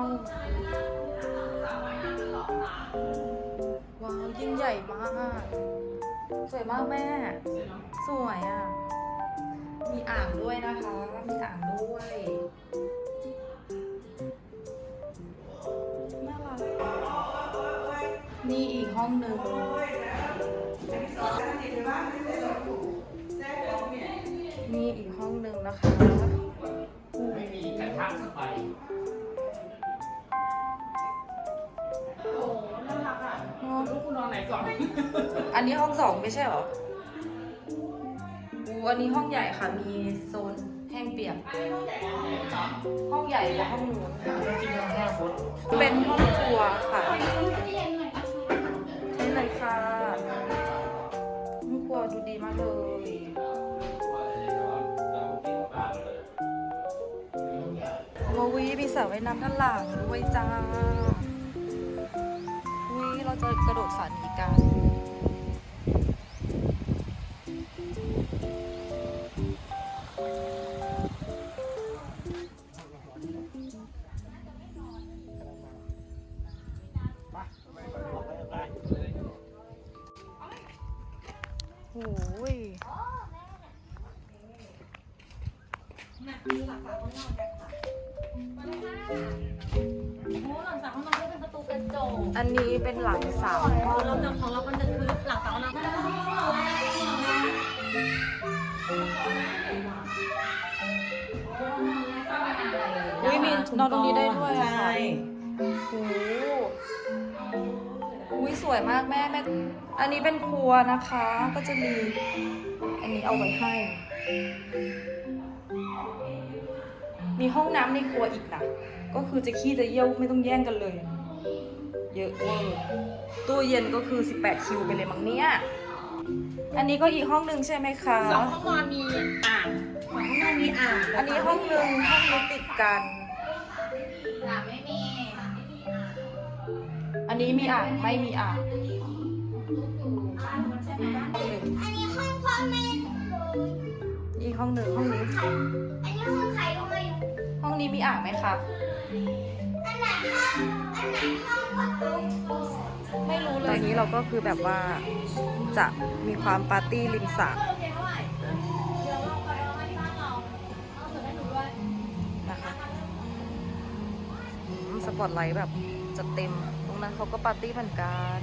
ว้าวยิ่งใหญ่มาก สวยมากแม่ สวยอะ มีอ่างด้วยนะคะ มีอ่างด้วยน่ารักนี่อีกห้องหนึ่งนี่อีกห้องหนึ่งนะคะไม่มีกระทะสบลูก ก่อนอันนี้ห้องสองไม่ใช่เหรออูอันนี้ห้องใหญ่ค่ะ มีโซนแห้งเปียกห้องใหญ่กว่าห้องนู้นจริงๆห้าฟุตเป็นห้องครัวค่ะใช่เลยค่ะห้องครัวดูดีมากเลยโอ้วิมีสระว่ายน้ำด้านหลังด้วยจ้าวิเราจะ กระโดดสระนี้กันโอ้ยโอ้หลังจากห้องนอนก็เป็นประตูก ระจกอันนี้เป็นหลังสามห้องเราจะของเรามันจะทึบหลังจากห้องนอนอุ้ยมีนอนตรงนี้ได้ด้วยอะใช่ค่ะโอ้โหอุ้ยสวยมากแม่แม่ อันนี้เป็นครัวนะคะ ก็จะมี อันนี้เอาไว้ให้ มีห้องน้ำในครัวอีกนะ ก็คือจะขี้จะเยี่ยวไม่ต้องแย่งกันเลย เยอะเวอร์ตู้เย็นก็คือ 18 คิวไปเลยมั้งเนี่ย อันนี้ก็อีกห้องหนึ่งใช่ไหมคะสองห้องนอนมีอ่างสองห้องนอนมีอ่างอันนี้ห้องหนึ่งห้องนี้ติดกัน อ่างไม่มี อันนี้มีอ่างไม่มีอ่างห้องหนึ่งอันนี้ห้องพ่อแม่อีกห้องหนึ่งห้องนี้ อันนี้ห้องใครก็ไม่รู้ห้องนี้มีอ่างไหมคะอันไหนห้องอันไหนห้องพ่อตุ๊กไม่รู้เลย ตอนนี้เราก็คือแบบว่าจะมีความปาร์ตี้ริมสระโอเคเท่าไหร่เดี๋ยวเราไปเอาให้บ้านเราเอาเสร็จให้หนูด้วยนะคะอืมสปอตไลท์แบบจะเต็ม ตรงนั้นเขาก็ปาร์ตี้เหมือนกัน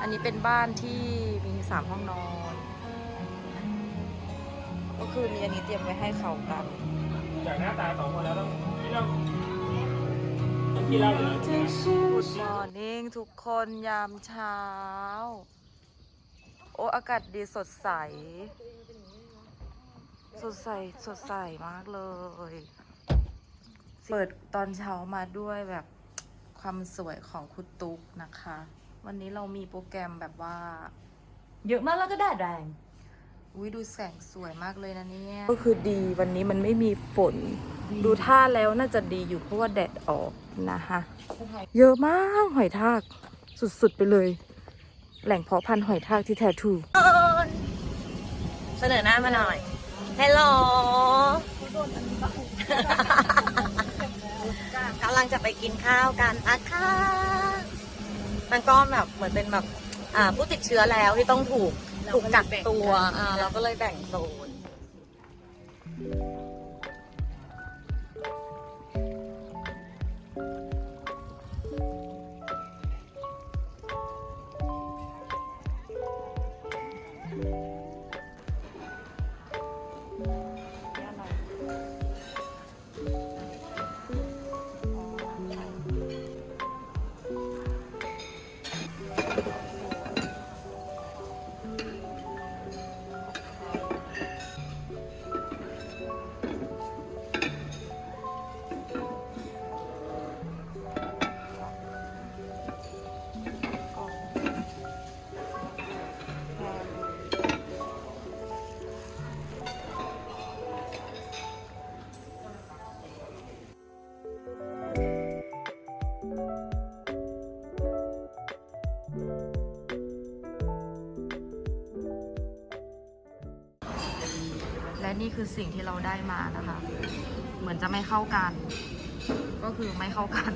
อันนี้เป็นบ้านที่มีสามห้องนอน ก็คือมีอันนี้เตรียมไว้ให้เขากัน จากหน้าตาสองคนแล้วต้องที่เราต้อง Good morning ทุกคนยามเช้า โอ้อากาศดีสดใส สดใส สดใสมากเลย เปิดตอนเช้ามาด้วยแบบความสวยของคุณตุ๊กนะคะ วันนี้เรามีโปรแกรมแบบว่า เยอะมากแล้วก็แดดแรง อุ้ยดูแสงสวยมากเลยนะเนี่ยก็คือดีวันนี้มันไม่มีฝน ดูท่าแล้วน่าจะดีอยู่เพราะว่าแดดออกนะคะเยอะมากหอยทากสุดๆไปเลย แหล่งเพาะพันธุ์หอยทากที่แท้ทรูเสนอหน้ามาหน่อยฮัลโหลกำลังจะไปกินข้าวกันอะค่ะมันก็แบบเหมือนเป็นแบบอ่าผู้ติดเชื้อแล้วที่ต้องถูก ถูกกักตัวอ่าเราก็เลยแบ่งโซน และนี่คือสิ่งที่เราได้มานะคะ เหมือนจะไม่เข้ากัน ก็ก็คือไม่เข้ากัน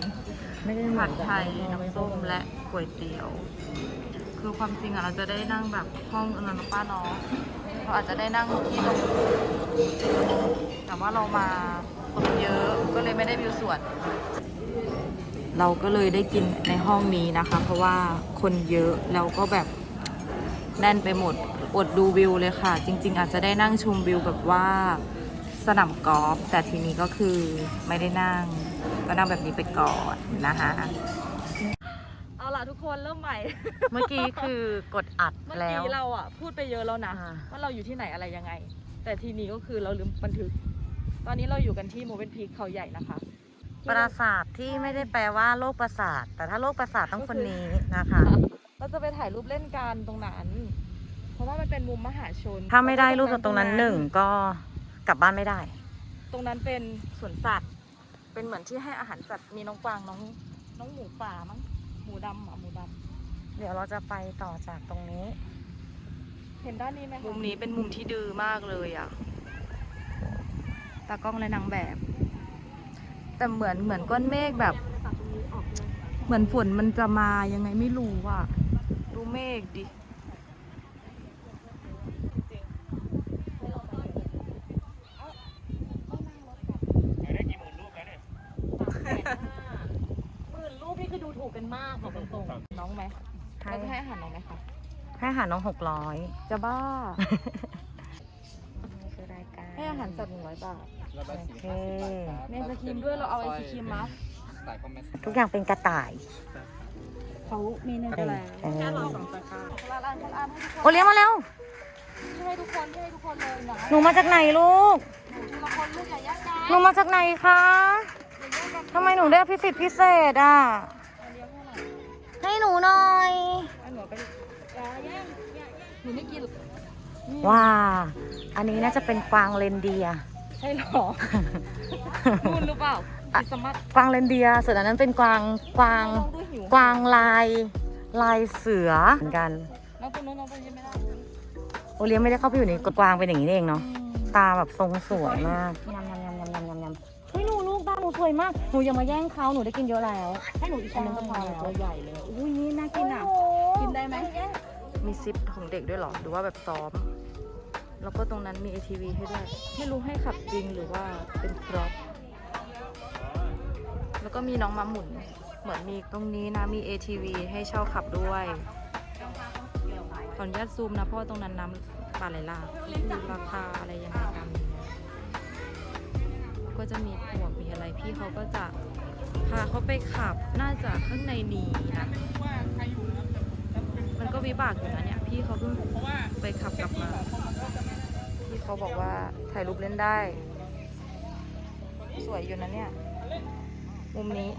ไม่ได้เหมืผัอนดไทยน้ำส้มและก๋วยเตี๋ยว คือความจริงอะเราจะได้นั่งแบบห้องอนนป้าเน้องเราอาจจะได้นั่งที่ตรงแต่ว่าเรามาคนเยอะก็เลยไม่ได้วิวสวนเราก็เลยได้กินในห้องนี้นะคะ เพราะว่าคนเยอะแล้วก็แบบ แน่นไปหมด อดดูวิวเลยค่ะ จริง ๆ อาจจะได้นั่งชมวิวแบบว่าสนามกอล์ฟแต่ทีนี้ก็คือไม่ได้นั่ง ก็นั่งแบบนี้ไปก่อนนะคะเอาล่ะทุกคนเริ่มใหม่ เมื่อกี้คือกดอัดเมื่อแล้ว กี้เราอะพูดไปเยอะแล้วนะ อ่า ว่าเราอยู่ที่ไหนอะไรยังไง แต่ทีนี้ก็คือเราลืมบันทึก ตอนนี้เราอยู่กันที่โมเวนพีคเขาใหญ่นะคะปราสาทที่ไม่ได้แปลว่าโรคประสาท แต่ถ้าโรคประสาทต้องคนนี้นะคะ เราจะไปถ่ายรูปเล่นกันตรงนั้น เพราะว่ามันเป็นมุมมหาชนถ้าไม่ได้รูปจากตรงนั้นหนึ่งก็กลับบ้านไม่ได้ ตรงนั้นเป็นสวนสัตว์ เป็นเหมือนที่ให้อาหารสัตว์มีน้องกวางน้องน้องหมูป่ามั้งหมูดำอะหมูดเดี๋ยวเราจะไปต่อจากตรงนี้ำเห็นด้านนี้ไหมมุมนี้เป็นมุมที่ดื้อมากเลยอะตากล้องและนางแบบ แต่เหมือนเหมือนก้อนเมฆแบบ เหมือนฝนมันจะมายังไงไม่รู้อะดู เมฆดิได้กี่หมื่นรูปแล้วเนี่ยหมื่นรูปนี่คือดูถูกกันมากบอกตรงน้องไหมๆเราจะให้อาหารน้องไหมคะให้อาหารน้องหกร้อยจะบ้าคือรายการให้อาหารสัตว์หนึ่งร้อยบาทโอเคมีไอศครีมด้วยเราเอาไอศครีมมาทุกอย่างเป็นกระต่าย เขามีเนยแลเออสองตะกร้าคนละอันคนละอันให้ทุกคโอนเลี้ยงมาแล้วที่ให้ทุกคนที่ให้ทุกคนเลยนะหนูมาจากไหนลูกทีละคนลูกอย่าแยกกันหนูมาจากไหนคะทำไมหนูได้พิเศษพิเศษอะเลี้ยงให้หน่อยให้หนูหน่อยอันหนูไปดิอย่าแย่งอย่าแย่งหนูไม่กินว้าอันนี้น่าจะเป็นกวางเลนเดียร์ใช่หรอ นู่นหรือเปล่าคริ สต์มาสกวางเลนเดียร์ส่วนอันนั้นเป็นกวางกวางน้องดูหิวกวางลายลายเสือเหมือนกันน้องตัวนู้นน้องตัวนี้ไม่ได้โอเลี้ยงไม่ได้เข้าไปอยู่ในกวางเป็นอย่างนี้เองเนาะตาแบบทรงสวยมากยำยำยำยำยำยำยำเฮ้ยหนูลูกตาหนูสวยมากหนูอย่ามาแย่งเขาหนูได้กินเยอะแล้วให้หนูอีกอันนึงก็พอแล้วตัวใหญ่เลยอุ้ยนี่น่ากินอะกินได้ไหมมีซิปของเด็กด้วยเหรอหรือว่าแบบซ้อม แล้วก็ตรงนั้นมี ATV ให้ด้วย ไม่รู้ให้ขับจริงหรือว่าเป็นพร็อพแล้ว ก็มีน้องม้าหมุน เหมือนมีตรงนี้นะ มี ATV ให้เช่าขับด้วยขออนุญาตซูมนะเพราะว่าตรงนั้นน้ำปลาไหลหลากดูราคาอะไรยังไงกัน ก็จะมีหวกมีอะไรพี่เขาก็จะพาเขาไปขับน่าจะข้างในนี้นะมันก็วิบากอยู่นะเนี่ย พี่เขาเพิ่งไปขับกลับมา พี่เขาบอกว่าถ่ายรูปเล่นได้ สวยอยู่นะเนี่ย มุมนี้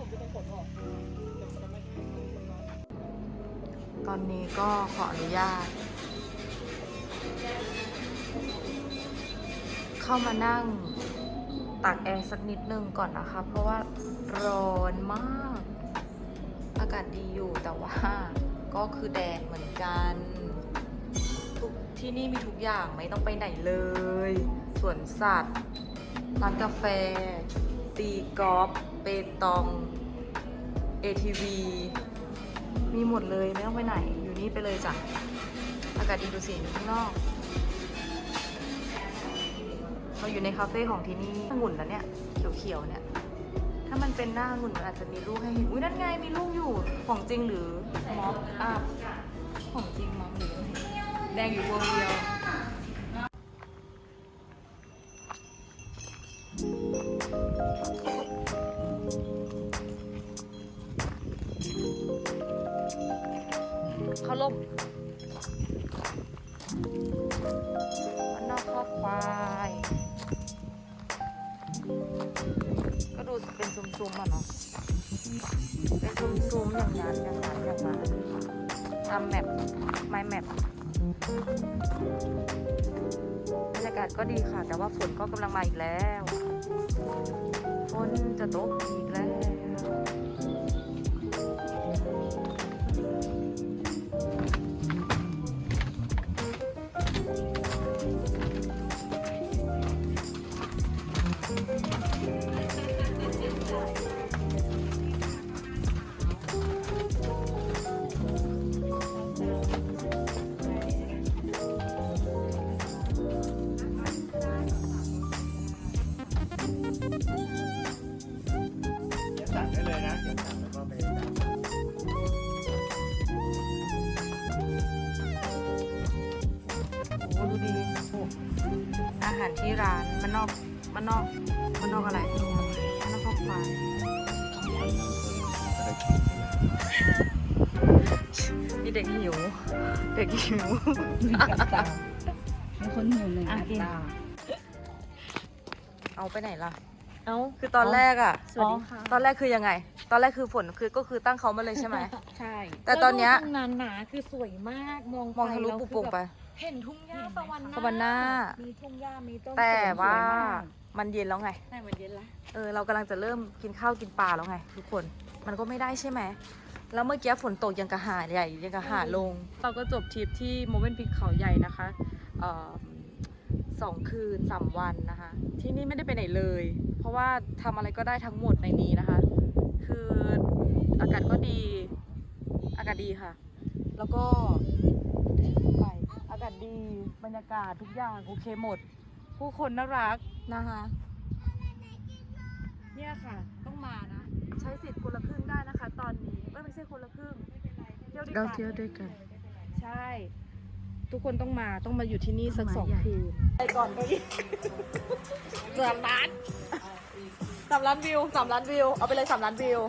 ตอนนี้ก็ขออนุญาต เข้ามานั่งตากแอร์สักนิดนึงก่อนนะคะ เพราะว่าร้อนมาก อากาศดีอยู่แต่ว่าก็คือแดดเหมือนกันทุกที่นี่มีทุกอย่างไม่ต้องไปไหนเลย สวนสัตว์ ร้านกาแฟ ตีกอล์ฟ เปตอง ATV มีหมดเลยไม่ต้องไปไหน อยู่นี่ไปเลยจ้ะ อากาศดีดูสิข้างนอก เราอยู่ในคาเฟ่ของที่นี่องุ่นแล้วเนี่ย เขียวๆเนี่ย ถ้ามันเป็นหน้าองุ่นมันอาจจะมีลูกให้เห็น อุ้ยนั่นไงมีลูกอยู่ ของจริงหรือม็อบอัพของจริงมั้งหรือแดงอยู่วงเดียว เขาล่มมันนอกคอกควายก็ดูเป็นซุ้มๆอะเนาะเป็นซุ้มๆอย่างนั้นอย่างนั้นอย่างนั้นทำแมปไมแมปบรรยากาศก็ดีค่ะ แต่ว่าฝนก็กำลังมาอีกแล้ว ฝนจะตกอีกแล้ว ที่ร้านมันนอกมันนอกมันนอกอะไรมันนอกข้าวควายนี่เด็กหิว เด็กหิวมีคนหิวหนึ่งอะอักินตราเอาไปไหนล่ะ เอ้าคือตอนแรกอะสวัสดีค่ะตอนแรกคือยังไง ตอนแรกคือฝนคือก็คือตั้งเขามาเลยใช่ไหมใช่ แต่ตอนเนี้ยแล้วดูตรงนั้นนะคือสวยมากมองมองทะลุแล้วปุคือโป่งแบบไป เห็นทุ่งหญ้าสวรรค์สวรรค์หน้า มีทุ่งหญ้ามีต้นแต่สนว่าสยมกมันเย็นแล้วไง แต่มันเย็นละเออเรากำลังจะเริ่มกินข้าวกินปลาแล้วไง ทุกคนมันก็ไม่ได้ใช่ไหม แล้วเมื่อกี้ฝนตกยังกระหาใหญ่ยังกระหาลง เราก็จบทริปที่โมเมนต์พิกเขาใหญ่นะคะเอ่อสองคืนสามวันนะคะ ที่นี่ไม่ได้ไปไหนเลย เพราะว่าทำอะไรก็ได้ทั้งหมดในนี้นะคะ คืออากาศก็ดี อากาศดีค่ะ แล้วก็ไปอากาศ ดี บรรยากาศทุกอย่างโอเคหมด ผู้คนน่ารักนะคะ เนี่ยค่ะ ต้องมานะ ใช้สิทธิ์คนละครึ่งได้นะคะ ตอนนี้เอ้ยไม่ใช่คนละครึ่งเที่ยวด้วยกันเราเที่ยวด้วยกัน ใช่ ทุกคนต้องมาต้องมาอยู่ที่นี่สักสองคืนไปก่อนไปอีกสามล้านสามล้านวิวสามล้านวิว เอาไปเลยสามล้านวิว